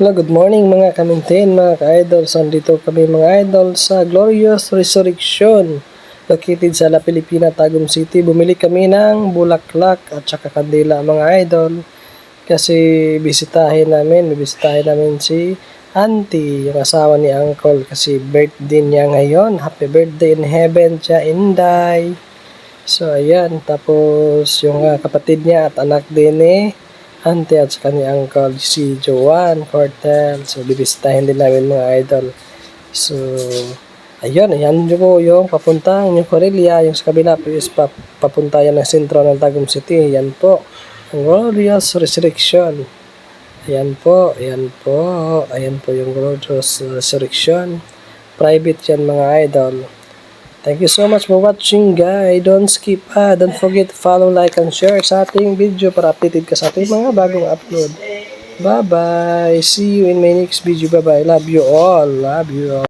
Hello, good morning mga kamintin, mga ka-idols. Andito kami mga idol sa Glorious Resurrection located sa La Pilipina, Tagum City. Bumili kami ng bulaklak at saka kandila mga idol kasi bisitahin namin, bibisitahin namin si Auntie, yung asawa ni Uncle kasi birthday niya ngayon. Happy birthday in heaven siya, Inday. So ayan, tapos yung ah, kapatid niya at anak din eh auntie at saka ni uncle si Joan Cortel. So, bibisitahin din namin mga idol. So, ayun, ayan nyo po yung papuntang yung Corelia, yung sa kabila po is pap papunta yan ng sentro ng Tagum City. Yan po, ang Glorious Resurrection. Ayan po, ayan po, ayan po yung Glorious Resurrection. Private yan mga idol. Thank you so much for watching guys. Don't skip ah. Don't forget to follow, like, and share sa ating video para updated ka sa ating mga bagong upload. Bye-bye. See you in my next video. Bye-bye. Love you all. Love you all.